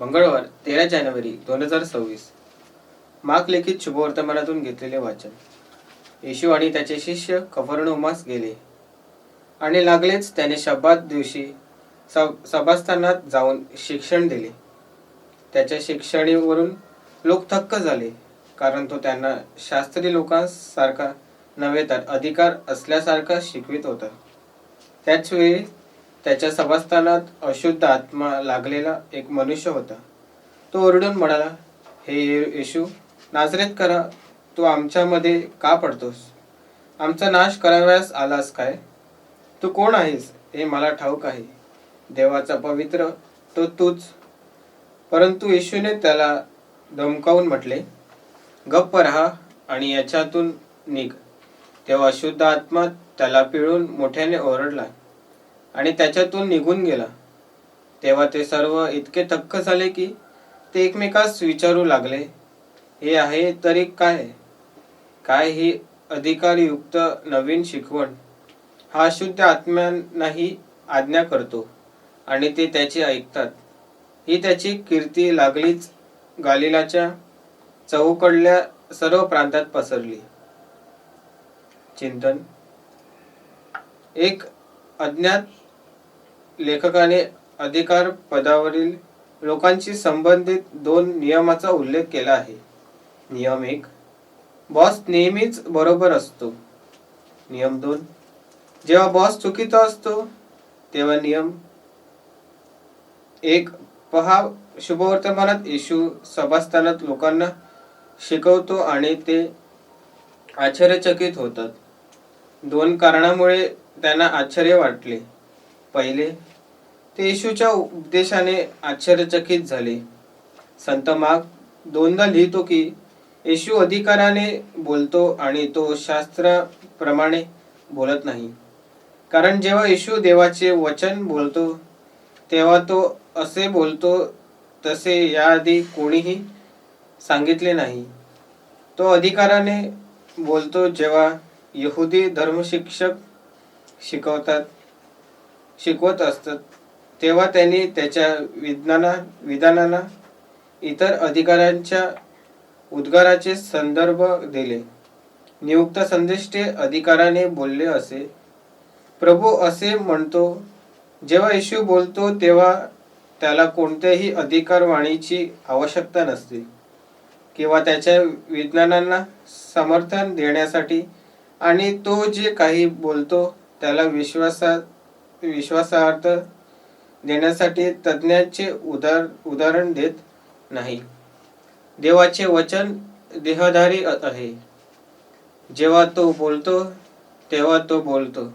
मंगळवार तेरा जानेवारी दोन हजार सव्वीस. माक शुभवर्तमानातून घेतलेले वाचन. येशू आणि त्याचे शिष्य कफरनोमास गेले. आणि लागलेच त्याने शब्दात दिवशी सब सभास्थानात जाऊन शिक्षण दिले. त्याच्या शिक्षणीवरून लोक थक्क झाले कारण तो त्यांना शास्त्री लोकांसारखा नव्हे तर अधिकार असल्यासारखा शिकवित होता. त्याच वेळी त्याच्या सभास्थानात अशुद्ध आत्मा लागलेला एक मनुष्य होता. तो ओरडून म्हणाला हे ये- येशू नाजरेत करा तू आमच्यामध्ये का पडतोस? आमचा नाश करावयास आलास काय? तू कोण आहेस हे मला ठाऊक आहे. देवाचा पवित्र तो तूच. परंतु येशूने त्याला धमकावून म्हटले गप्प राहा आणि याच्यातून निघ. तेव्हा अशुद्ध आत्मा त्याला पिळून मोठ्याने ओरडला. आणि त्याच्यातून निघून गेला. तेव्हा ते सर्व इतके थक्क झाले की ते एकमेकास विचारू लागले. हे आहे तरी काय? काय ही अधिकारयुक्त नवीन शिकवण? हा शुद्ध आत्म्यांनाही आज्ञा करतो आणि ते त्याची ऐकतात. ही त्याची कीर्ती लागलीच गालिलाच्या चहूकडल्या सर्व प्रांतात पसरली. चिंतन. एक अज्ञात लेखकाने अधिकार पदावरील लोकांशी संबंधित दोन नियमाचा उल्लेख केला आहे. नियम एक बॉस नेहमीच बरोबर असतो. नियम दोन जेव्हा बॉस चुकीचा असतो तेव्हा नियम एक पहा शुभवर्तमानात येशू सभास्थानात लोकांना शिकवतो आणि ते आश्चर्यचकित होतात. दोन कारणामुळे त्यांना आश्चर्य वाटले. पहिले ते येशूच्या उपदेशाने आश्चर्यचकित झाले. संत माग दोनदा लिहितो की येशू अधिकाराने बोलतो आणि तो शास्त्राप्रमाणे बोलत नाही. कारण जेव्हा येशू देवाचे वचन बोलतो तेव्हा तो असे बोलतो तसे याआधी कोणीही सांगितले नाही. तो अधिकाराने बोलतो जेव्हा यहुदी धर्मशिक्षक शिकवतात शिकवत असतात. तेव्हा त्यांनी त्याच्या विज्ञाना विधानांना इतर अधिकाऱ्यांच्या उद्गाराचे संदर्भ दिले. नियुक्त संदेष्टे अधिकाराने बोलले असे. प्रभू असे म्हणतो जेव्हा येशू बोलतो तेव्हा त्याला कोणत्याही अधिकारवाणीची आवश्यकता नसते किंवा त्याच्या विज्ञानांना समर्थन देण्यासाठी आणि तो जे काही बोलतो त्याला विश्वासा विश्वासार्थ देण्यासाठी तज्ञांचे उदार उदाहरण देत नाही. देवाचे वचन देहधारी आहे. जेव्हा तो बोलतो तेव्हा तो बोलतो.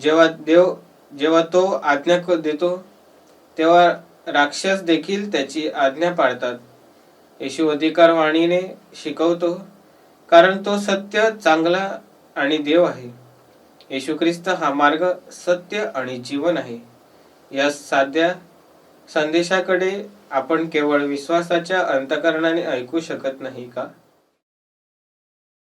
जेव्हा देव जेव्हा तो आज्ञा देतो तेव्हा राक्षस देखील त्याची आज्ञा पाळतात. येशू अधिकारवाणीने शिकवतो कारण तो सत्य चांगला आणि देव आहे. येशू ख्रिस्त हा मार्ग सत्य आणि जीवन आहे. या साध्या संदेशाकडे आपण केवळ विश्वासाच्या अंतकरणाने ऐकू शकत नाही का?